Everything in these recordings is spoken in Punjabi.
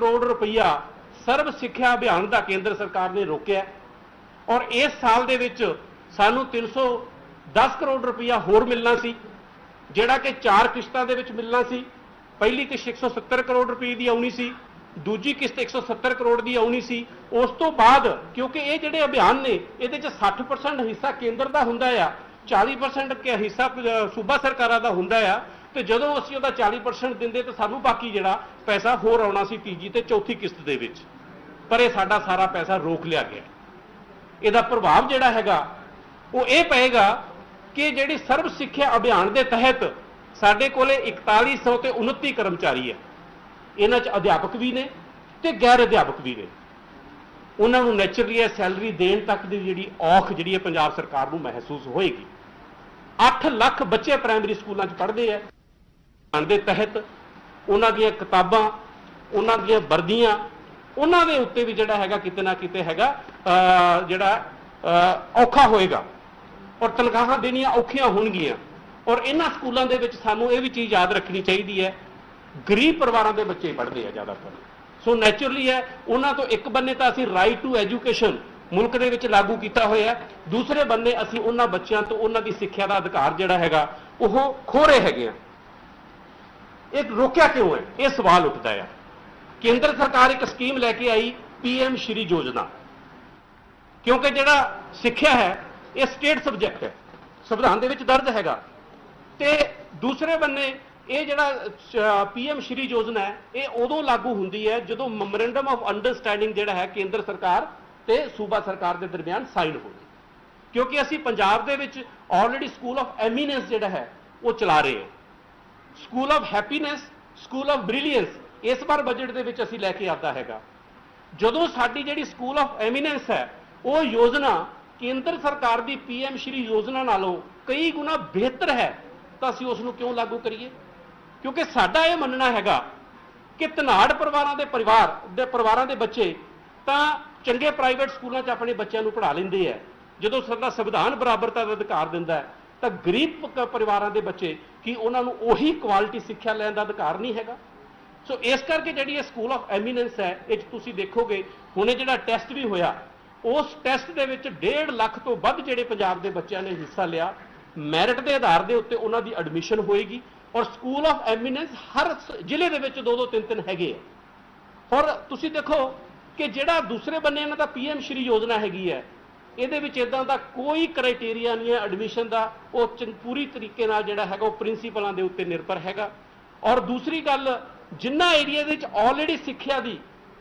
ਕਰੋੜ ਰੁਪਈਆ ਸਰਵ ਸਿੱਖਿਆ ਅਭਿਆਨ ਦਾ ਕੇਂਦਰ ਸਰਕਾਰ ਨੇ ਰੋਕਿਆ ਔਰ ਇਸ ਸਾਲ ਦੇ ਵਿੱਚ ਸਾਨੂੰ 310 ਕਰੋੜ ਰੁਪਈਆ ਹੋਰ ਮਿਲਣਾ ਸੀ, ਜਿਹੜਾ ਕਿ ਚਾਰ ਕਿਸ਼ਤਾਂ ਦੇ ਵਿੱਚ ਮਿਲਣਾ ਸੀ। ਪਹਿਲੀ ਕਿਸ਼ਤ 170 ਕਰੋੜ ਰੁਪਏ ਦੀ ਆਉਣੀ ਸੀ, ਦੂਜੀ ਕਿਸ਼ਤ 170 ਕਰੋੜ ਦੀ ਆਉਣੀ ਸੀ। ਉਸ ਤੋਂ ਬਾਅਦ, ਕਿਉਂਕਿ ਇਹ ਜਿਹੜੇ ਅਭਿਆਨ ਨੇ, ਇਹਦੇ ਚ 60% ਹਿੱਸਾ ਕੇਂਦਰ ਦਾ ਹੁੰਦਾ ਆ 40% ਹਿੱਸਾ ਸੂਬਾ ਸਰਕਾਰਾਂ ਦਾ ਹੁੰਦਾ ਆ। ਤੇ ਜਦੋਂ ਅਸੀਂ ਉਹਦਾ 40% ਦਿੰਦੇ ਤਾਂ ਸਾਨੂੰ ਬਾਕੀ ਜਿਹੜਾ ਪੈਸਾ ਹੋਰ ਆਉਣਾ ਸੀ ਤੀਜੀ ਤੇ ਚੌਥੀ ਕਿਸ਼ਤ ਦੇ ਵਿੱਚ। ਪਰ ਇਹ ਸਾਡਾ ਸਾਰਾ ਪੈਸਾ ਰੋਕ ਲਿਆ ਗਿਆ। ਇਹਦਾ ਪ੍ਰਭਾਵ ਜਿਹੜਾ ਹੈਗਾ, ਉਹ ਇਹ ਪਏਗਾ ਕਿ ਜਿਹੜੀ ਸਰਵ ਸਿੱਖਿਆ ਅਭਿਆਨ ਦੇ ਤਹਿਤ ਸਾਡੇ ਕੋਲੇ 4100 ਤੇ 29 ਕਰਮਚਾਰੀ ਹੈ। ਇਹਨਾਂ 'ਚ ਅਧਿਆਪਕ ਵੀ ਨੇ ਤੇ ਗੈਰ ਅਧਿਆਪਕ ਵੀ ਨੇ। ਉਹਨਾਂ ਨੂੰ ਨੈਚੁਰਲੀ ਇਹ ਸੈਲਰੀ ਦੇਣ ਤੱਕ ਦੀ ਜਿਹੜੀ ਔਖ ਜਿਹੜੀ ਹੈ ਪੰਜਾਬ ਸਰਕਾਰ ਨੂੰ ਮਹਿਸੂਸ ਹੋਏਗੀ। 8 ਲੱਖ ਬੱਚੇ ਪ੍ਰਾਇਮਰੀ ਸਕੂਲਾਂ 'ਚ ਪੜ੍ਹਦੇ ਆ। ਅਭਿਆਨ ਦੇ ਤਹਿਤ ਉਹਨਾਂ ਦੀਆਂ ਕਿਤਾਬਾਂ, ਉਹਨਾਂ ਦੀਆਂ ਵਰਦੀਆਂ, ਉਹਨਾਂ ਦੇ ਉੱਤੇ ਵੀ ਜਿਹੜਾ ਹੈਗਾ ਕਿਤੇ ਨਾ ਕਿਤੇ ਹੈਗਾ ਜਿਹੜਾ ਔਖਾ ਹੋਏਗਾ। ਔਰ ਤਨਖਾਹਾਂ ਦੇਣੀਆਂ ਔਖੀਆਂ ਹੋਣਗੀਆਂ। ਔਰ ਇਹਨਾਂ ਸਕੂਲਾਂ ਦੇ ਵਿੱਚ ਸਾਨੂੰ ਇਹ ਵੀ ਚੀਜ਼ ਯਾਦ ਰੱਖਣੀ ਚਾਹੀਦੀ ਹੈ, ਗਰੀਬ ਪਰਿਵਾਰਾਂ ਦੇ ਬੱਚੇ ਪੜ੍ਹਦੇ ਆ ਜ਼ਿਆਦਾਤਰ। ਸੋ ਨੇਚਰਲੀ ਹੈ, ਉਹਨਾਂ ਤੋਂ ਇੱਕ ਬੰਨੇ ਤਾਂ ਅਸੀਂ ਰਾਈਟ ਟੂ ਐਜੂਕੇਸ਼ਨ ਮੁਲਕ ਦੇ ਵਿੱਚ ਲਾਗੂ ਕੀਤਾ ਹੋਇਆ ਦੂਸਰੇ ਬੰਨੇ ਅਸੀਂ ਉਹਨਾਂ ਬੱਚਿਆਂ ਤੋਂ ਉਹਨਾਂ ਦੀ ਸਿੱਖਿਆ ਦਾ ਅਧਿਕਾਰ ਜਿਹੜਾ ਹੈਗਾ, ਉਹ ਖੋ ਰਹੇ ਹੈਗੇ ਆ। ਇਹ ਰੋਕਿਆ ਕਿਉਂ ਹੈ? ਇਹ ਸਵਾਲ ਉੱਠਦਾ ਹੈ ਕੇਂਦਰ ਸਰਕਾਰ ਇੱਕ ਸਕੀਮ ਲੈ ਕੇ ਆਈ ਪੀਐਮ ਸ਼੍ਰੀ ਯੋਜਨਾ। ਕਿਉਂਕਿ ਜਿਹੜਾ ਸਿੱਖਿਆ ਹੈ, ਇਹ ਸਟੇਟ ਸਬਜੈਕਟ ਹੈ। ਸੰਵਿਧਾਨ ਦੇ ਵਿੱਚ ਦਰਜ ਹੈਗਾ। ਤੇ ਦੂਸਰੇ ਬੰਨੇ, ਇਹ ਜਿਹੜਾ ਪੀਐਮ ਸ਼੍ਰੀ ਯੋਜਨਾ ਹੈ, ਇਹ ਉਦੋਂ ਲਾਗੂ ਹੁੰਦੀ ਹੈ ਜਦੋਂ ਮੈਮੋਰੈਂਡਮ ਆਫ ਅੰਡਰਸਟੈਂਡਿੰਗ ਜਿਹੜਾ ਹੈ, ਕੇਂਦਰ ਸਰਕਾਰ ਤੇ ਸੂਬਾ ਸਰਕਾਰ ਦੇ ਦਰਮਿਆਨ ਸਾਈਨ ਹੋਵੇ ਕਿਉਂਕਿ ਅਸੀਂ ਪੰਜਾਬ ਦੇ ਵਿੱਚ ਆਲਰੇਡੀ ਸਕੂਲ ਆਫ ਐਮੀਨੈਂਸ ਜਿਹੜਾ ਹੈ, ਉਹ ਚਲਾ ਰਹੇ ਹਾਂ। School of happiness school of brilliance ਇਸ ਵਾਰ ਬਜਟ ਦੇ ਵਿੱਚ ਅਸੀਂ ਲੈ ਕੇ ਆਉਂਦਾ ਹੈਗਾ। ਜਦੋਂ ਸਾਡੀ ਜਿਹੜੀ ਸਕੂਲ ਆਫ ਐਮੀਨੈਂਸ ਹੈ, ਉਹ ਯੋਜਨਾ ਕੇਂਦਰ ਸਰਕਾਰ ਦੀ ਪੀਐਮ ਸ਼੍ਰੀ ਯੋਜਨਾ ਨਾਲੋਂ ਕਈ ਗੁਣਾ ਬਿਹਤਰ ਹੈ, ਤਾਂ ਅਸੀਂ ਉਸ ਨੂੰ ਕਿਉਂ ਲਾਗੂ ਕਰੀਏ? ਕਿਉਂਕਿ ਸਾਡਾ ਇਹ ਮੰਨਣਾ ਹੈਗਾ ਕਿ ਤਨਾੜ ਪਰਿਵਾਰਾਂ ਦੇ ਪਰਿਵਾਰ, ਦੇ ਪਰਿਵਾਰਾਂ ਦੇ ਬੱਚੇ ਤਾਂ ਚੰਗੇ ਪ੍ਰਾਈਵੇਟ ਸਕੂਲਾਂ 'ਚ ਆਪਣੇ ਬੱਚਿਆਂ ਨੂੰ ਪੜ੍ਹਾ ਲੈਂਦੇ ਆ। ਜਦੋਂ ਸਾਡਾ ਸੰਵਿਧਾਨ ਬਰਾਬਰਤਾ ਦਾ ਅਧਿਕਾਰ ਦਿੰਦਾ ਹੈ, ਤਾਂ ਗਰੀਬ ਪਰਿਵਾਰਾਂ ਦੇ ਬੱਚੇ ਕਿ ਉਹਨਾਂ ਨੂੰ ਉਹੀ ਕੁਆਲਿਟੀ ਸਿੱਖਿਆ ਲੈਣ ਦਾ ਅਧਿਕਾਰ ਨਹੀਂ ਹੈਗਾ। ਸੋ ਇਸ ਕਰਕੇ ਜਿਹੜੀ ਇਹ ਸਕੂਲ ਆਫ ਐਮੀਨੈਂਸ ਹੈ, ਇਹ 'ਚ ਤੁਸੀਂ ਦੇਖੋਗੇ, ਹੁਣੇ ਜਿਹੜਾ ਟੈਸਟ ਵੀ ਹੋਇਆ, ਉਸ ਟੈਸਟ ਦੇ ਵਿੱਚ 1.5 ਲੱਖ ਤੋਂ ਵੱਧ ਜਿਹੜੇ ਪੰਜਾਬ ਦੇ ਬੱਚਿਆਂ ਨੇ ਹਿੱਸਾ ਲਿਆ। ਮੈਰਿਟ ਦੇ ਆਧਾਰ ਦੇ ਉੱਤੇ ਉਹਨਾਂ ਦੀ ਐਡਮਿਸ਼ਨ ਹੋਏਗੀ ਔਰ ਸਕੂਲ ਆਫ ਐਮੀਨੈਂਸ ਹਰ ਸ- ਜ਼ਿਲ੍ਹੇ ਦੇ ਵਿੱਚ ਦੋ ਦੋ ਤਿੰਨ ਤਿੰਨ ਹੈਗੇ ਆ। ਔਰ ਤੁਸੀਂ ਦੇਖੋ ਕਿ ਜਿਹੜਾ ਦੂਸਰੇ ਬੰਨੇ ਇਹਨਾਂ ਦਾ ਪੀਐਮ ਸ਼੍ਰੀ ਯੋਜਨਾ ਹੈਗੀ ਹੈ ਇਹਦੇ ਵਿੱਚ ਇਦਾਂ ਦਾ ਕੋਈ ਕ੍ਰਾਈਟੇਰੀਆ ਨਹੀਂ ਹੈ ਐਡਮਿਸ਼ਨ ਦਾ, ਉਹ ਚੰ- ਪੂਰੀ ਤਰੀਕੇ ਨਾਲ ਜਿਹੜਾ ਹੈਗਾ ਉਹ ਪ੍ਰਿੰਸੀਪਲਾਂ ਦੇ ਉੱਤੇ ਨਿਰਭਰ ਹੈਗਾ। ਔਰ ਦੂਸਰੀ ਗੱਲ, ਜਿੰਨਾ ਏਰੀਆ ਦੇ ਵਿੱਚ ਆਲਰੇਡੀ ਸਿੱਖਿਆ ਦੀ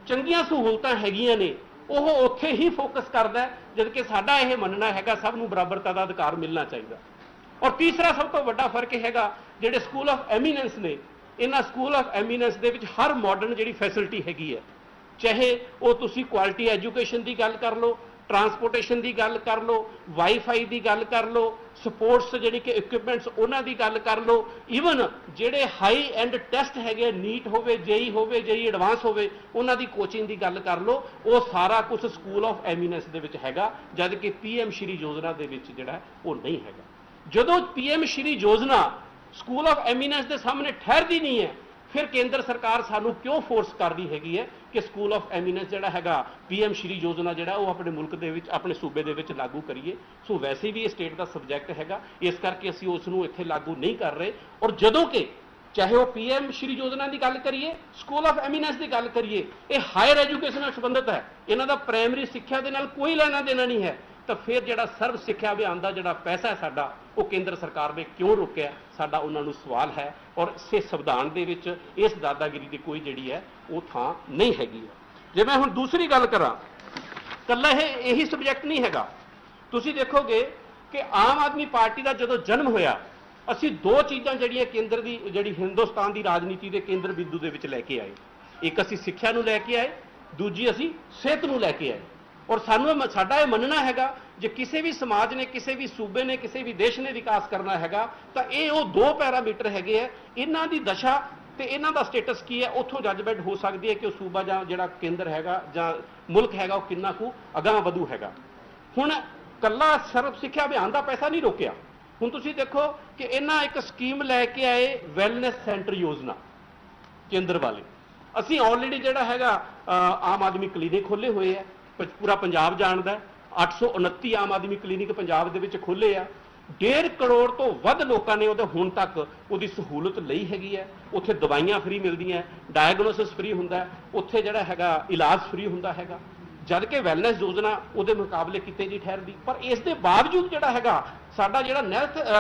ਚੰਗੀਆਂ ਸਹੂਲਤਾਂ ਹੈਗੀਆਂ ਨੇ, ਉਹ ਉੱਥੇ ਹੀ ਫੋਕਸ ਕਰਦਾ ਹੈ, ਜਦ ਕਿ ਸਾਡਾ ਇਹ ਮੰਨਣਾ ਹੈਗਾ ਸਭ ਨੂੰ ਬਰਾਬਰਤਾ ਦਾ ਅਧਿਕਾਰ ਮਿਲਣਾ ਚਾਹੀਦਾ। ਔਰ ਤੀਸਰਾ ਸਭ ਤੋਂ ਵੱਡਾ ਫ਼ਰਕ ਇਹ ਹੈਗਾ, ਜਿਹੜੇ ਸਕੂਲ ਆਫ ਐਮੀਨੈਂਸ ਨੇ, ਇਹਨਾਂ ਸਕੂਲ ਆਫ ਐਮੀਨੈਂਸ ਦੇ ਵਿੱਚ ਹਰ ਮਾਡਰਨ ਜਿਹੜੀ ਫੈਸਿਲਿਟੀ ਹੈਗੀ ਹੈ, ਚਾਹੇ ਉਹ ਤੁਸੀਂ ਕੁਆਲਿਟੀ ਐਜੂਕੇਸ਼ਨ ਦੀ ਗੱਲ ਕਰ ਲਓ ਟਰਾਂਸਪੋਰਟੇਸ਼ਨ ਦੀ ਗੱਲ ਕਰ ਲਓ, ਵਾਈਫਾਈ ਦੀ ਗੱਲ ਕਰ ਲਓ, ਸਪੋਰਟਸ ਜਿਹੜੀ ਕਿ ਇਕਵਿਪਮੈਂਟਸ ਉਹਨਾਂ ਦੀ ਗੱਲ ਕਰ ਲਓ ਈਵਨ ਜਿਹੜੇ ਹਾਈ ਐਂਡ ਟੈਸਟ ਹੈਗੇ ਨੀਟ ਹੋਵੇ, ਜੇਈ ਹੋਵੇ, ਜੇਈ ਐਡਵਾਂਸ ਹੋਵੇ, ਉਹਨਾਂ ਦੀ ਕੋਚਿੰਗ ਦੀ ਗੱਲ ਕਰ ਲਓ, ਉਹ ਸਾਰਾ ਕੁਝ ਸਕੂਲ ਆਫ ਐਮੀਨੈਂਸ ਦੇ ਵਿੱਚ ਹੈਗਾ, ਜਦ ਕਿ ਪੀਐਮ ਸ਼੍ਰੀ ਯੋਜਨਾ ਦੇ ਵਿੱਚ ਜਿਹੜਾ ਉਹ ਨਹੀਂ ਹੈਗਾ। ਜਦੋਂ ਪੀਐਮ ਸ਼੍ਰੀ ਯੋਜਨਾ ਸਕੂਲ ਆਫ ਐਮੀਨੈਂਸ ਦੇ ਸਾਹਮਣੇ ਠਹਿਰਦੀ ਨਹੀਂ ਹੈ ਫਿਰ ਕੇਂਦਰ ਸਰਕਾਰ ਸਾਨੂੰ ਕਿਉਂ ਫੋਰਸ ਕਰਦੀ ਹੈਗੀ ਹੈ ਕਿ ਸਕੂਲ ਆਫ ਐਮੀਨੈਂਸ ਜਿਹੜਾ ਹੈਗਾ ਪੀਐਮ ਸ਼੍ਰੀ ਯੋਜਨਾ ਜਿਹੜਾ, ਉਹ ਆਪਣੇ ਮੁਲਕ ਦੇ ਵਿੱਚ, ਆਪਣੇ ਸੂਬੇ ਦੇ ਵਿੱਚ ਲਾਗੂ ਕਰੀਏ। ਸੋ ਵੈਸੇ ਵੀ ਇਹ ਸਟੇਟ ਦਾ ਸਬਜੈਕਟ ਹੈਗਾ। ਇਸ ਕਰਕੇ ਅਸੀਂ ਉਸ ਨੂੰ ਇੱਥੇ ਲਾਗੂ ਨਹੀਂ ਕਰ ਰਹੇ। ਔਰ ਜਦੋਂ ਕਿ ਚਾਹੇ ਉਹ ਪੀਐਮ ਸ਼੍ਰੀ ਯੋਜਨਾ ਦੀ ਗੱਲ ਕਰੀਏ ਸਕੂਲ ਆਫ ਐਮੀਨੈਂਸ ਦੀ ਗੱਲ ਕਰੀਏ, ਇਹ ਹਾਇਰ ਐਜੂਕੇਸ਼ਨ ਨਾਲ ਸੰਬੰਧਿਤ ਹੈ। ਇਹਨਾਂ ਦਾ ਪ੍ਰਾਇਮਰੀ ਸਿੱਖਿਆ ਦੇ ਨਾਲ ਕੋਈ ਲੈਣਾ ਦੇਣਾ ਨਹੀਂ ਹੈ। ਤਾਂ ਫਿਰ ਜਿਹੜਾ ਸਰਵ ਸਿੱਖਿਆ ਅਭਿਆਨ ਦਾ ਜਿਹੜਾ ਪੈਸਾ ਹੈ ਸਾਡਾ, ਉਹ ਕੇਂਦਰ ਸਰਕਾਰ ਨੇ ਕਿਉਂ ਰੋਕਿਆ? ਸਾਡਾ ਉਹਨਾਂ ਨੂੰ ਸਵਾਲ ਹੈ ਔਰ ਇਸੇ ਸੰਵਿਧਾਨ ਦੇ ਵਿੱਚ ਇਸ ਦਾਦਾਗਿਰੀ ਦੀ ਕੋਈ ਜਿਹੜੀ ਹੈ, ਉਹ ਥਾਂ ਨਹੀਂ ਹੈਗੀ ਹੈ। ਜੇ ਮੈਂ ਹੁਣ ਦੂਸਰੀ ਗੱਲ ਕਰਾਂ ਕੱਲਾ ਇਹ, ਇਹੀ ਸਬਜੈਕਟ ਨਹੀਂ ਹੈਗਾ। ਤੁਸੀਂ ਦੇਖੋਗੇ ਕਿ ਆਮ ਆਦਮੀ ਪਾਰਟੀ ਦਾ ਜਦੋਂ ਜਨਮ ਹੋਇਆ, ਅਸੀਂ ਦੋ ਚੀਜ਼ਾਂ ਜਿਹੜੀਆਂ ਕੇਂਦਰ ਦੀ, ਜਿਹੜੀ ਹਿੰਦੁਸਤਾਨ ਦੀ ਰਾਜਨੀਤੀ ਦੇ ਕੇਂਦਰ ਬਿੰਦੂ ਦੇ ਵਿੱਚ ਲੈ ਕੇ ਆਏ। ਇੱਕ ਅਸੀਂ ਸਿੱਖਿਆ ਨੂੰ ਲੈ ਕੇ ਆਏ, ਦੂਜੀ ਅਸੀਂ ਸਿਹਤ ਨੂੰ ਲੈ ਕੇ ਆਏ। ਔਰ ਸਾਨੂੰ ਇਹ ਮ- ਸਾਡਾ ਇਹ ਮੰਨਣਾ ਹੈਗਾ, ਜੇ ਕਿਸੇ ਵੀ ਸਮਾਜ ਨੇ, ਕਿਸੇ ਵੀ ਸੂਬੇ ਨੇ, ਕਿਸੇ ਵੀ ਦੇਸ਼ ਨੇ ਵਿਕਾਸ ਕਰਨਾ ਹੈਗਾ, ਤਾਂ ਇਹ ਉਹ ਦੋ ਪੈਰਾਮੀਟਰ ਹੈਗੇ ਆ। ਇਹਨਾਂ ਦੀ ਦਸ਼ਾ ਤੇ ਇਹਨਾਂ ਦਾ ਸਟੇਟਸ ਕੀ ਹੈ, ਉੱਥੋਂ ਜੱਜਮੈਂਟ ਹੋ ਸਕਦੀ ਹੈ ਕਿ ਉਹ ਸੂਬਾ ਜਾਂ ਜਿਹੜਾ ਕੇਂਦਰ ਹੈਗਾ ਜਾਂ ਮੁਲਕ ਹੈਗਾ, ਉਹ ਕਿੰਨਾ ਕੁ ਅਗਾਂਹ ਵਧੂ ਹੈਗਾ। ਹੁਣ ਕੱਲਾ ਸਰਵ ਸਿੱਖਿਆ ਅਭਿਆਨ ਦਾ ਪੈਸਾ ਨਹੀਂ ਰੋਕਿਆ। ਹੁਣ ਤੁਸੀਂ ਦੇਖੋ ਕਿ ਇਹਨਾਂ ਇੱਕ ਸਕੀਮ ਲੈ ਕੇ ਆਏ ਵੈਲਨੈਸ ਸੈਂਟਰ ਯੋਜਨਾ, ਕੇਂਦਰ ਵਾਲੇ। ਅਸੀਂ ਆਲਰੇਡੀ ਜਿਹੜਾ ਹੈਗਾ ਆਮ ਆਦਮੀ ਕਲੀਨਿਕ ਖੋਲੇ ਹੋਏ ਆ। ਪੂਰਾ ਪੰਜਾਬ ਜਾਣਦਾ ਹੈ। 829 ਆਮ ਆਦਮੀ ਕਲੀਨਿਕ ਪੰਜਾਬ ਦੇ ਵਿੱਚ ਖੋਲੇ ਆ। 1.5 ਕਰੋੜ ਤੋਂ ਵੱਧ ਲੋਕਾਂ ਨੇ ਉਹਦੇ ਹੁਣ ਤੱਕ ਉਹਦੀ ਸਹੂਲਤ ਲਈ ਹੈਗੀ ਹੈ। ਉੱਥੇ ਦਵਾਈਆਂ ਫ੍ਰੀ ਮਿਲਦੀਆਂ ਡਾਇਗਨੋਸਿਸ ਫ੍ਰੀ ਹੁੰਦਾ ਉੱਥੇ ਜਿਹੜਾ ਹੈਗਾ ਇਲਾਜ ਫ੍ਰੀ ਹੁੰਦਾ ਹੈਗਾ। ਜਦ ਕਿ ਵੈਲਨੈਸ ਯੋਜਨਾ ਉਹਦੇ ਮੁਕਾਬਲੇ ਕਿਤੇ ਜੀ ਠਹਿਰਦੀ। ਪਰ ਇਸ ਦੇ ਬਾਵਜੂਦ ਜਿਹੜਾ ਹੈਗਾ, ਸਾਡਾ ਜਿਹੜਾ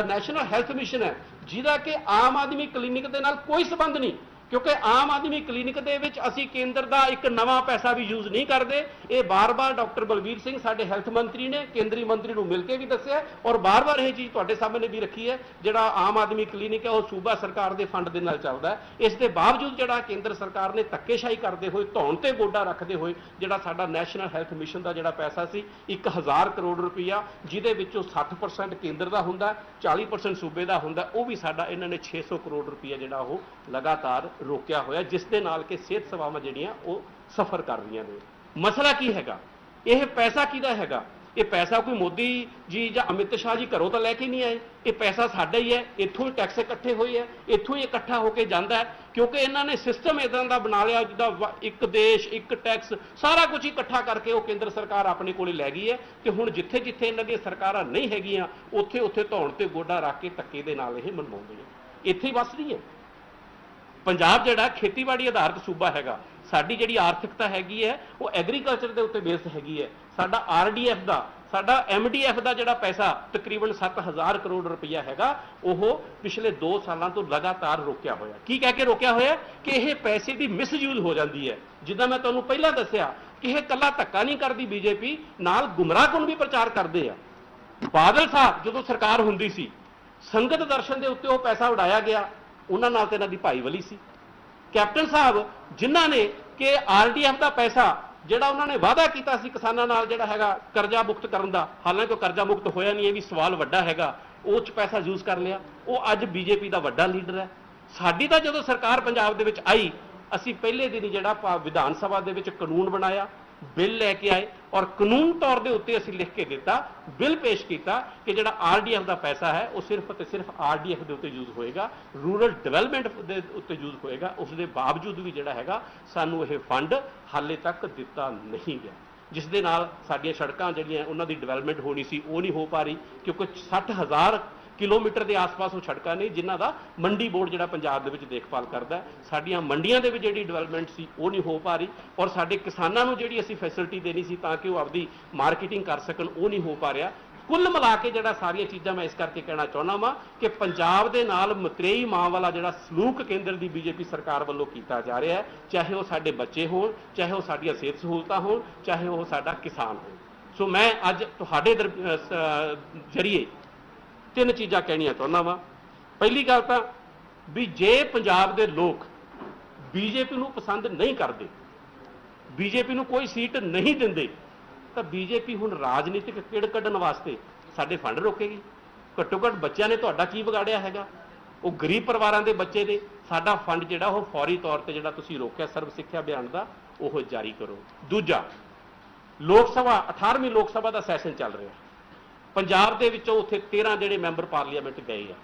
ਨੈਸ਼ਨਲ ਹੈਲਥ ਮਿਸ਼ਨ ਹੈ, ਜਿਹਦਾ ਕਿ ਆਮ ਆਦਮੀ ਕਲੀਨਿਕ ਦੇ ਨਾਲ ਕੋਈ ਸੰਬੰਧ ਨਹੀਂ ਕਿਉਂਕਿ ਆਮ ਆਦਮੀ ਕਲੀਨਿਕ ਦੇ ਵਿੱਚ ਅਸੀਂ ਕੇਂਦਰ ਦਾ ਇੱਕ ਨਵਾਂ ਪੈਸਾ ਵੀ ਯੂਜ਼ ਨਹੀਂ ਕਰਦੇ। ਇਹ ਬਾਰ-ਬਾਰ ਡਾਕਟਰ ਬਲਬੀਰ ਸਿੰਘ ਸਾਡੇ ਹੈਲਥ ਮੰਤਰੀ ਨੇ ਕੇਂਦਰੀ ਮੰਤਰੀ ਨੂੰ ਮਿਲ ਕੇ ਵੀ ਦੱਸਿਆ ਔਰ ਬਾਰ-ਬਾਰ ਇਹ ਚੀਜ਼ ਤੁਹਾਡੇ ਸਾਹਮਣੇ ਵੀ ਰੱਖੀ ਹੈ ਜਿਹੜਾ ਆਮ ਆਦਮੀ ਕਲੀਨਿਕ ਹੈ ਉਹ ਸੂਬਾ ਸਰਕਾਰ ਦੇ ਫੰਡ ਦੇ ਨਾਲ ਚੱਲਦਾ ਹੈ। ਇਸ ਦੇ ਬਾਵਜੂਦ ਜਿਹੜਾ ਕੇਂਦਰ ਸਰਕਾਰ ਨੇ ਧੱਕੇਸ਼ਾਹੀ ਕਰਦੇ ਹੋਏ ਧੌਣ ਤੇ ਗੋਡਾ ਰੱਖਦੇ ਹੋਏ ਜਿਹੜਾ ਸਾਡਾ ਨੈਸ਼ਨਲ ਹੈਲਥ ਮਿਸ਼ਨ ਦਾ ਜਿਹੜਾ ਪੈਸਾ ਸੀ 1000 ਕਰੋੜ ਰੁਪਈਆ ਜਿਹਦੇ ਵਿੱਚੋਂ 60% ਕੇਂਦਰ ਦਾ ਹੁੰਦਾ ਹੈ, 40% ਸੂਬੇ ਦਾ ਹੁੰਦਾ ਉਹ ਵੀ ਸਾਡਾ ਇਹਨਾਂ ਨੇ 600 ਕਰੋੜ ਰੁਪਈਆ ਜਿਹੜਾ ਉਹ ਲਗਾਤਾਰ ਰੋਕਿਆ ਹੋਇਆ, ਜਿਸ ਦੇ ਨਾਲ ਕਿ ਸਿਹਤ ਸੇਵਾਵਾਂ ਜਿਹੜੀਆਂ, ਉਹ ਸਫਰ ਕਰ ਰਹੀਆਂ ਨੇ। ਮਸਲਾ ਕੀ ਹੈਗਾ? ਇਹ ਪੈਸਾ ਕਿਹਦਾ ਹੈਗਾ? ਇਹ ਪੈਸਾ ਕੋਈ ਮੋਦੀ ਜੀ ਜਾਂ ਅਮਿਤ ਸ਼ਾਹ ਜੀ ਘਰੋਂ ਤਾਂ ਲੈ ਕੇ ਨਹੀਂ ਆਏ? ਇਹ ਪੈਸਾ ਸਾਡਾ ਹੀ ਹੈ, ਇੱਥੋਂ ਹੀ ਟੈਕਸ ਇਕੱਠੇ ਹੋਏ ਹੈ, ਇੱਥੋਂ ਹੀ ਇਕੱਠਾ ਹੋ ਕੇ ਜਾਂਦਾ ਹੈ, ਕਿਉਂਕਿ ਇਹਨਾਂ ਨੇ ਸਿਸਟਮ ਇਦਾਂ ਦਾ ਬਣਾ ਲਿਆ ਜਿਹਦਾ ਵ- ਇੱਕ ਦੇਸ਼, ਇੱਕ ਟੈਕਸ, ਸਾਰਾ ਕੁਝ ਇਕੱਠਾ ਕਰਕੇ ਉਹ ਕੇਂਦਰ ਸਰਕਾਰ ਆਪਣੇ ਕੋਲੇ ਲੈ ਗਈ ਹੈ, ਤੇ ਹੁਣ ਜਿੱਥੇ ਜਿੱਥੇ ਇਹਨਾਂ ਦੀਆਂ ਸਰਕਾਰਾਂ ਨਹੀਂ ਹੈਗੀਆਂ ਉੱਥੇ ਉੱਥੇ ਧੌਣ ਤੇ ਗੋਡਾ ਰੱਖ ਕੇ ਧੱਕੇ ਦੇ ਨਾਲ ਇਹ ਮਨਵਾਉਂਦੇ ਆ ਇੱਥੇ ਹੀ ਬਸ ਨਹੀਂ ਹੈ। ਪੰਜਾਬ ਜਿਹੜਾ ਖੇਤੀਬਾੜੀ ਆਧਾਰਿਤ ਸੂਬਾ ਹੈਗਾ, ਸਾਡੀ ਜਿਹੜੀ ਆਰਥਿਕਤਾ ਹੈਗੀ ਹੈ, ਉਹ ਐਗਰੀਕਲਚਰ ਦੇ ਉੱਤੇ ਬੇਸਡ ਹੈਗੀ ਹੈ। ਸਾਡਾ ਆਰਡੀਐਫ ਦਾ, ਸਾਡਾ ਐਮਡੀਐਫ ਦਾ ਜਿਹੜਾ ਪੈਸਾ ਤਕਰੀਬਨ 7000 ਕਰੋੜ ਰੁਪਈਆ ਹੈਗਾ, ਉਹ ਪਿਛਲੇ 2 ਸਾਲਾਂ ਤੋਂ ਲਗਾਤਾਰ ਰੋਕਿਆ ਹੋਇਆ। ਕੀ ਕਹਿ ਕੇ ਰੋਕਿਆ ਹੋਇਆ? ਕਿ ਇਹ ਪੈਸੇ ਦੀ ਮਿਸਯੂਜ਼ ਹੋ ਜਾਂਦੀ ਹੈ। ਜਿੱਦਾਂ ਮੈਂ ਤੁਹਾਨੂੰ ਪਹਿਲਾਂ ਦੱਸਿਆ ਕਿ ਇਹ ਕੱਲਾ ਧੱਕਾ ਨਹੀਂ ਕਰਦੀ ਬੀਜੇਪੀ ਨਾਲ ਗੁੰਮਰਾਹਕੁਨ ਵੀ ਪ੍ਰਚਾਰ ਕਰਦੇ ਆ। ਬਾਦਲ ਸਾਹਿਬ ਜਦੋਂ ਸਰਕਾਰ ਹੁੰਦੀ ਸੀ, ਸੰਗਤ ਦਰਸ਼ਨ ਦੇ ਉੱਤੇ ਉਹ ਪੈਸਾ ਉਡਾਇਆ ਗਿਆ। ਉਹਨਾਂ ਨਾਲ ਤੇ ਇਹਨਾਂ ਦੀ ਭਾਈਵਾਲੀ ਸੀ। ਕੈਪਟਨ ਸਾਹਿਬ, ਜਿਨ੍ਹਾਂ ਨੇ ਕਿ ਆਰਡੀਐਫ ਦਾ ਪੈਸਾ ਜਿਹੜਾ ਉਹਨਾਂ ਨੇ ਵਾਅਦਾ ਕੀਤਾ ਸੀ ਕਿਸਾਨਾਂ ਨਾਲ ਜਿਹੜਾ ਹੈਗਾ ਕਰਜ਼ਾ ਮੁਕਤ ਕਰਨ ਦਾ, ਹਾਲਾਂਕਿ ਉਹ ਕਰਜ਼ਾ ਮੁਕਤ ਹੋਇਆ ਨਹੀਂ, ਇਹ ਵੀ ਸਵਾਲ ਵੱਡਾ ਹੈਗਾ, ਉਹ ਚ ਪੈਸਾ ਯੂਜ਼ ਕਰ ਲਿਆ। ਉਹ ਅੱਜ ਬੀਜੇਪੀ ਦਾ ਵੱਡਾ ਲੀਡਰ ਹੈ। ਸਾਡੀ ਤਾਂ ਜਦੋਂ ਸਰਕਾਰ ਪੰਜਾਬ ਦੇ ਵਿੱਚ ਆਈ, ਅਸੀਂ ਪਹਿਲੇ ਦਿਨ ਹੀ ਜਿਹੜਾ ਵਿਧਾਨ ਸਭਾ ਦੇ ਵਿੱਚ ਕਾਨੂੰਨ ਬਣਾਇਆ ਬਿੱਲ ਲੈ ਕੇ ਆਏ ਔਰ ਕਾਨੂੰਨ ਤੌਰ ਦੇ ਉੱਤੇ ਅਸੀਂ ਲਿਖ ਕੇ ਦਿੱਤਾ, ਬਿੱਲ ਪੇਸ਼ ਕੀਤਾ ਕਿ ਜਿਹੜਾ ਆਰਡੀਐਫ ਦਾ ਪੈਸਾ ਹੈ ਉਹ ਸਿਰਫ ਤੇ ਸਿਰਫ ਆਰਡੀਐਫ ਦੇ ਉੱਤੇ ਯੂਜ਼ ਹੋਏਗਾ, ਰੂਰਲ ਡਿਵੈਲਪਮੈਂਟ ਦੇ ਉੱਤੇ ਯੂਜ਼ ਹੋਏਗਾ, ਉਸ ਦੇ ਬਾਵਜੂਦ ਵੀ ਜਿਹੜਾ ਹੈਗਾ ਸਾਨੂੰ ਇਹ ਫੰਡ ਹਾਲੇ ਤੱਕ ਦਿੱਤਾ ਨਹੀਂ ਗਿਆ। ਜਿਸ ਦੇ ਨਾਲ ਸਾਡੀਆਂ ਸੜਕਾਂ ਜਿਹੜੀਆਂ, ਉਹਨਾਂ ਦੀ ਡਿਵੈਲਪਮੈਂਟ ਹੋਣੀ ਸੀ, ਉਹ ਨਹੀਂ ਹੋ ਪਾ ਰਹੀ, ਕਿਉਂਕਿ 60000 ਕਿਲੋਮੀਟਰ ਦੇ ਆਸ-ਪਾਸ ਉਹ ਸੜਕਾਂ ਨੇ ਜਿਨ੍ਹਾਂ ਦਾ ਮੰਡੀ ਬੋਰਡ ਜਿਹੜਾ ਪੰਜਾਬ ਦੇ ਵਿੱਚ ਦੇਖਭਾਲ ਕਰਦਾ ਸਾਡੀਆਂ ਮੰਡੀਆਂ ਦੇ ਵਿੱਚ ਜਿਹੜੀ ਡਿਵੈਲਪਮੈਂਟ ਸੀ, ਉਹ ਨਹੀਂ ਹੋ ਪਾ ਰਹੀ ਔਰ ਸਾਡੇ ਕਿਸਾਨਾਂ ਨੂੰ ਜਿਹੜੀ ਅਸੀਂ ਫੈਸਿਲਿਟੀ ਦੇਣੀ ਸੀ ਤਾਂ ਕਿ ਉਹ ਆਪਦੀ ਮਾਰਕੀਟਿੰਗ ਕਰ ਸਕਣ, ਉਹ ਨਹੀਂ ਹੋ ਪਾ ਰਿਹਾ। ਕੁੱਲ ਮਿਲਾ ਕੇ ਜਿਹੜਾ ਸਾਰੀਆਂ ਚੀਜ਼ਾਂ ਮੈਂ ਇਸ ਕਰਕੇ ਕਹਿਣਾ ਚਾਹੁੰਦਾ ਵਾਂ ਕਿ ਪੰਜਾਬ ਦੇ ਨਾਲ ਮਤਰੇਈ ਮਾਂ ਵਾਲਾ ਜਿਹੜਾ ਸਲੂਕ ਕੇਂਦਰ ਦੀ ਬੀਜੇਪੀ ਸਰਕਾਰ ਵੱਲੋਂ ਕੀਤਾ ਜਾ ਰਿਹਾ ਹੈ, ਚਾਹੇ ਉਹ ਸਾਡੇ ਬੱਚੇ ਹੋਣ, ਚਾਹੇ ਉਹ ਸਾਡੀਆਂ ਸਿਹਤ ਸਹੂਲਤਾਂ ਹੋਣ, ਚਾਹੇ ਉਹ ਸਾਡਾ ਕਿਸਾਨ ਹੋਣ। ਸੋ ਮੈਂ ਅੱਜ ਤੁਹਾਡੇ ਦਰ- ਜਰੀਏ ਤਿੰਨ ਚੀਜ਼ਾਂ ਕਹਿਣੀਆਂ ਚਾਹੁੰਦਾ ਵਾਂ। ਪਹਿਲੀ ਗੱਲ ਤਾਂ ਵੀ ਜੇ ਪੰਜਾਬ ਦੇ ਲੋਕ ਬੀਜੇਪੀ ਨੂੰ ਪਸੰਦ ਨਹੀਂ ਕਰਦੇ, ਬੀਜੇਪੀ ਨੂੰ ਕੋਈ ਸੀਟ ਨਹੀਂ ਦਿੰਦੇ, ਤਾਂ ਬੀਜੇਪੀ ਹੁਣ ਰਾਜਨੀਤਿਕ ਕਿੜ ਕੱਢਣ ਵਾਸਤੇ ਸਾਡੇ ਫੰਡ ਰੋਕੇਗੀ। ਘੱਟੋ ਘੱਟ ਬੱਚਿਆਂ ਨੇ ਤੁਹਾਡਾ ਕੀ ਵਿਗਾੜਿਆ ਹੈਗਾ? ਉਹ ਗਰੀਬ ਪਰਿਵਾਰਾਂ ਦੇ ਬੱਚੇ ਦੇ ਸਾਡਾ ਫੰਡ ਜਿਹੜਾ ਉਹ ਫੌਰੀ ਤੌਰ ਤੇ ਜਿਹੜਾ ਤੁਸੀਂ ਰੋਕਿਆ ਸਰਵ ਸਿੱਖਿਆ ਅਭਿਆਨ ਦਾ, ਉਹ ਜਾਰੀ ਕਰੋ। ਦੂਜਾ, ਲੋਕ ਸਭਾ 18ਵੀਂ ਲੋਕ ਸਭਾ ਦਾ ਸੈਸ਼ਨ ਚੱਲ ਰਿਹਾ। ਪੰਜਾਬ ਦੇ ਵਿੱਚੋਂ ਉੱਥੇ 13 ਜਿਹੜੇ ਮੈਂਬਰ ਪਾਰਲੀਮੈਂਟ ਗਏ ਆ।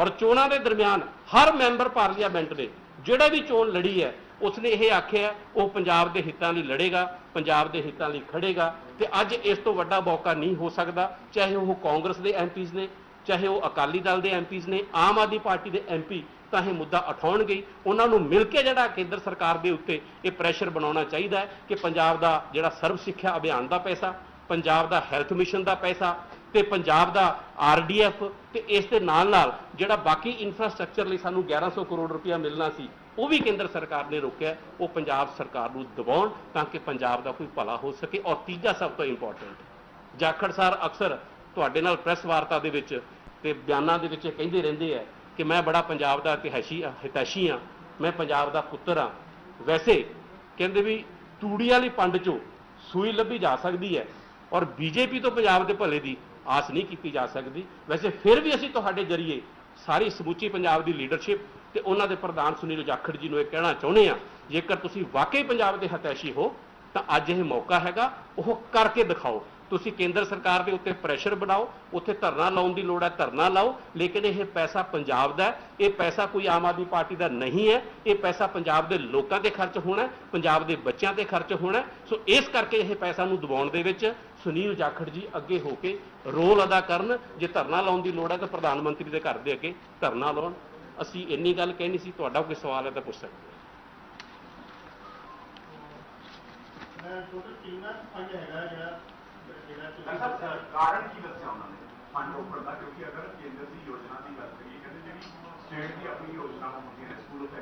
ਔਰ ਚੋਣਾਂ ਦੇ ਦਰਮਿਆਨ ਹਰ ਮੈਂਬਰ ਪਾਰਲੀਮੈਂਟ ਨੇ ਜਿਹੜਾ ਵੀ ਚੋਣ ਲੜੀ ਹੈ, ਉਸਨੇ ਇਹ ਆਖਿਆ, ਉਹ ਪੰਜਾਬ ਦੇ ਹਿੱਤਾਂ ਲਈ ਲੜੇਗਾ, ਪੰਜਾਬ ਦੇ ਹਿੱਤਾਂ ਲਈ ਖੜੇਗਾ ਤੇ ਅੱਜ ਇਸ ਤੋਂ ਵੱਡਾ ਮੌਕਾ ਨਹੀਂ ਹੋ ਸਕਦਾ, ਚਾਹੇ ਉਹ ਕਾਂਗਰਸ ਦੇ ਐਮਪੀਜ਼ ਨੇ, ਚਾਹੇ ਉਹ ਅਕਾਲੀ ਦਲ ਦੇ ਐਮਪੀਜ਼ ਨੇ, ਆਮ ਆਦਮੀ ਪਾਰਟੀ ਦੇ ਐਮਪੀ ਤਾਂ ਇਹ ਮੁੱਦਾ ਉਠਾਉਣਗੇ ਉਹਨਾਂ ਨੂੰ ਮਿਲ ਕੇ ਜਿਹੜਾ ਕੇਂਦਰ ਸਰਕਾਰ ਦੇ ਉੱਤੇ ਇਹ ਪ੍ਰੈਸ਼ਰ ਬਣਾਉਣਾ ਚਾਹੀਦਾ ਹੈ ਕਿ ਪੰਜਾਬ ਦਾ ਜਿਹੜਾ ਸਰਵ ਸਿੱਖਿਆ ਅਭਿਆਨ ਦਾ ਪੈਸਾ, ਪੰਜਾਬ ਦਾ ਹੈਲਥ ਮਿਸ਼ਨ ਦਾ ਪੈਸਾ ਤੇ ਪੰਜਾਬ ਦਾ ਆਰਡੀਐਫ ਤੇ ਇਸ ਦੇ ਨਾਲ ਨਾਲ ਜਿਹੜਾ ਬਾਕੀ ਇਨਫਰਾਸਟ੍ਰਕਚਰ ਲਈ ਸਾਨੂੰ 1100 ਕਰੋੜ ਰੁਪਇਆ ਮਿਲਣਾ ਸੀ, ਉਹ ਵੀ ਕੇਂਦਰ ਸਰਕਾਰ ਨੇ ਰੋਕਿਆ ਉਹ ਪੰਜਾਬ ਸਰਕਾਰ ਨੂੰ ਦਬਾਉਣ ਤਾਂ ਕਿ ਪੰਜਾਬ ਦਾ ਕੋਈ ਭਲਾ ਹੋ ਸਕੇ। ਔਰ ਤੀਜਾ ਸਭ ਤੋਂ ਇੰਪੋਰਟੈਂਟ ਜਾਖੜ ਸਰ ਅਕਸਰ ਤੁਹਾਡੇ ਨਾਲ ਪ੍ਰੈਸ ਵਾਰਤਾ ਦੇ ਵਿੱਚ ਤੇ ਬਿਆਨਾਂ ਦੇ ਵਿੱਚ ਇਹ ਕਹਿੰਦੇ ਰਹਿੰਦੇ ਆ ਕਿ ਮੈਂ ਬੜਾ ਪੰਜਾਬ ਦਾ ਇਤਿਹਾਸੀ ਹਿਤੈਸ਼ੀ ਆ ਮੈਂ ਪੰਜਾਬ ਦਾ ਪੁੱਤਰ ਆ ਵੈਸੇ ਕਹਿੰਦੇ ਵੀ ਤੂੜੀ ਵਾਲੀ ਪੰਡ ਚੋਂ ਸੂਈ ਲੱਭੀ ਜਾ ਸਕਦੀ ਹੈ ਔਰ ਬੀਜੇਪੀ ਤੋਂ ਪੰਜਾਬ ਦੇ ਭਲੇ ਦੀ ਆਸ ਨਹੀਂ ਕੀਤੀ ਜਾ ਸਕਦੀ। ਵੈਸੇ ਫਿਰ ਵੀ ਅਸੀਂ ਤੁਹਾਡੇ ਜਰੀਏ ਸਾਰੀ ਸਮੁੱਚੀ ਪੰਜਾਬ ਦੀ ਲੀਡਰਸ਼ਿਪ ਤੇ ਉਹਨਾਂ ਦੇ ਪ੍ਰਧਾਨ ਸੁਨੀਲ ਜਾਖੜ ਜੀ ਨੂੰ ਇਹ ਕਹਿਣਾ ਚਾਹੁੰਦੇ ਆ ਜੇਕਰ ਤੁਸੀਂ ਵਾਕਈ ਪੰਜਾਬ ਦੇ ਹਤੈਸ਼ੀ ਹੋ, ਤਾਂ ਅੱਜ ਇਹ ਮੌਕਾ ਹੈਗਾ, ਉਹ ਕਰਕੇ ਦਿਖਾਓ। ਤੁਸੀਂ ਕੇਂਦਰ ਸਰਕਾਰ ਦੇ ਉੱਤੇ ਪ੍ਰੈਸ਼ਰ ਬਣਾਓ, ਉੱਥੇ ਧਰਨਾ ਲਾਉਣ ਦੀ ਲੋੜ ਹੈ, ਧਰਨਾ ਲਾਓ, ਲੇਕਿਨ ਇਹ ਪੈਸਾ ਪੰਜਾਬ ਦਾ ਇਹ ਪੈਸਾ ਕੋਈ ਆਮ ਆਦਮੀ ਪਾਰਟੀ ਦਾ ਨਹੀਂ ਹੈ, ਇਹ ਪੈਸਾ ਪੰਜਾਬ ਦੇ ਲੋਕਾਂ ਤੇ ਖਰਚ ਹੋਣਾ ਪੰਜਾਬ ਦੇ ਬੱਚਿਆਂ ਤੇ ਖਰਚ ਹੋਣਾ ਸੋ ਇਸ ਕਰਕੇ ਇਹ ਪੈਸਾ ਨੂੰ ਦਬਾਉਣ ਦੇ ਵਿੱਚ ਸੁਨੀਲ ਜਾਖੜ ਜੀ ਅੱਗੇ ਹੋ ਕੇ ਰੋਲ ਅਦਾ ਕਰਨ, ਜੇ ਧਰਨਾ ਲਾਉਣ ਦੀ ਲੋੜ ਹੈ ਤਾਂ ਪ੍ਰਧਾਨ ਮੰਤਰੀ ਦੇ ਘਰ ਦੇ ਅੱਗੇ ਧਰਨਾ ਲਾਉਣ। ਅਸੀਂ ਇੰਨੀ ਗੱਲ ਕਹਿਣੀ ਸੀ, ਤੁਹਾਡਾ ਕੋਈ ਸਵਾਲ ਹੈ ਤਾਂ ਪੁੱਛ ਸਕਦੇ ਹੋ। ਟੋਟਲ ਕਿੰਨਾ ਫੰਡ ਹੈਗਾ ਜਿਹੜਾ ਸਰ ਕਾਰਨ ਕੀ ਦੱਸਿਆ ਉਹਨਾਂ ਨੇ? ਫੰਡ ਰੋਕਣ ਦਾ ਕਿਉਂਕਿ ਅਗਰ ਕੇਂਦਰ ਦੀ ਯੋਜਨਾ ਦੀ ਗੱਲ ਕਰੀਏ, ਕਹਿੰਦੇ ਜਿਹੜੀ ਸਟੇਟ ਦੀ ਆਪਣੀ ਯੋਜਨਾ ਹੁੰਦੀ ਹੈ ਸਕੂਲ ਆਫ